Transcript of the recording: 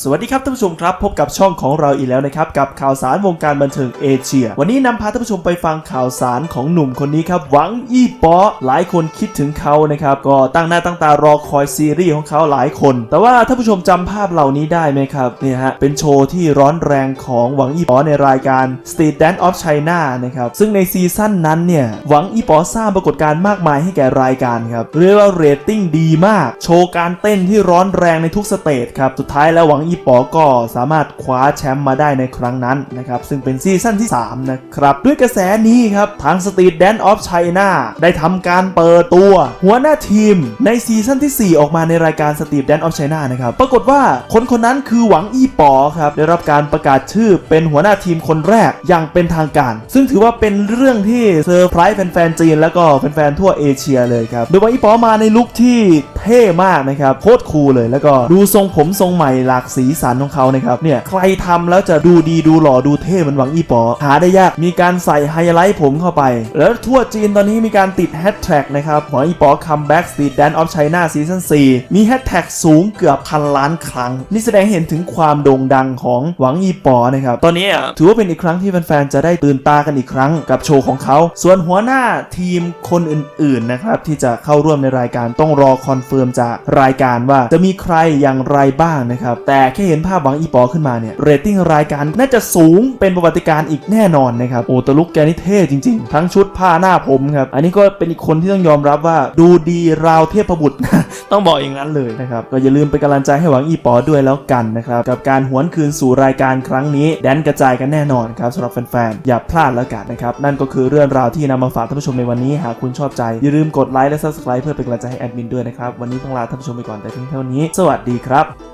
สวัสดีครับท่านผู้ชมครับพบกับช่องของเราอีกแล้วนะครับกับข่าวสารวงการบันเทิงเอเชีย วันนี้นำพาท่านผู้ชมไปฟังข่าวสารของหนุ่มคนนี้ครับหวังอี้ป๋อหลายคนคิดถึงเขานะครับก็ตั้งหน้าตั้งตารอคอยซีรีส์ของเขาหลายคน แต่ว่าท่านผู้ชมจำภาพเหล่านี้ได้ไหมครับเนี่ยฮะเป็นโชว์ที่ร้อนแรงของหวังอี้ป๋อในรายการ Street Dance of China นะครับซึ่งในซีซั่นนั้นเนี่ยหวังอี้ป๋อสร้างปรากฏการณ์มากมายให้แก่รายการครับเรียกว่าเรตติ้งดีมาก โชว์การเต้นที่ร้อนแรงในทุกสเตจครับสุดท้ายแล้วหวังอีป๋อก็สามารถคว้าแชมป์มาได้ในครั้งนั้นนะครับ ซึ่งเป็นซีซั่นที่ 3 นะครับ ด้วยกระแสนี้ครับ ทาง Street Dance of China ได้ทำการเปิดตัว หัวหน้าทีมในซีซั่นที่ 4 ออกมาในรายการ Street Dance of China นะครับ ปรากฏว่าคนคนนั้นคือหวังอีป๋อครับ ได้รับการประกาศชื่อเป็นหัวหน้าทีมคนแรกอย่างเป็นทางการ ซึ่งถือว่าเป็นเรื่องที่เซอร์ไพรส์แฟนๆจีนแล้วก็แฟนๆทั่วเอเชียเลยครับ โดยหวังอีป๋อมาในลุคที่เท่มากนะครับโคตรคูลเลย แล้วก็ดูทรงผมทรงใหม่หลากสีสันของเขานะครับเนี่ยใครทำแล้วจะดูดีดูหล่อดูเท่เหมือนหวังอี้ป๋อหาได้ยากมีการใส่ไฮไลท์ผมเข้าไป แล้วทั่วจีนตอนนี้มีการติดแฮชแท็กนะครับหวังอี้ป๋อคัมแบ็กสตรีทแดนออฟไชน่าซีซั่น4มีแฮชแท็กสูงเกือบพันล้านครั้ง นี่แสดงให้เห็นถึงความโด่งดังของหวังอี้ป๋อนะครับตอนนี้อะถือว่าเป็นอีกครั้งที่แฟนๆจะได้ตื่นตากันอีกครั้งกับโชว์ของเขา ส่วนหัวหน้าทีมคนอื่นๆนะครับที่จะเข้าร่วมในรายการต้องรอคอนเฟิร์มจากรายการว่าจะมีใครอย่างไรบ้างนะครับแต่แค่เห็นภาพหวังอีปอขึ้นมาเนี่ยเรตติ้งรายการน่าจะสูงเป็นประวัติการอีกแน่นอนนะครับโอ้แตลุกแกนี่เท่จริงๆ ทั้งชุดผ้าหน้าผมครับ อันนี้ก็เป็นอีกคนที่ต้องยอมรับว่าดูดีราวเทพบุตร ต้องบอกอย่างนั้นเลยนะครับก็อย่าลืมเป็นกำลังใจให้หวังอีปอด้วยแล้วกันนะครับกับการหวนคืนสู่รายการครั้งนี้ แดนกระจายกันแน่นอนครับสำหรับแฟนๆอย่าพลาดแล้วกันนะครับนั่นก็คือเรื่องราวที่นำมาฝากท่านผู้ชมในวันนี้หากคุณชอบใจอย่าลืมกดไลค์และ subscribe เพื่อเป็นกำลังใจให้แอดมินด้วยนะครับวันนี้ต้องลาท่านผู้ชมไปก่อนแต่เพียงเท่านี้ สวัสดีครับ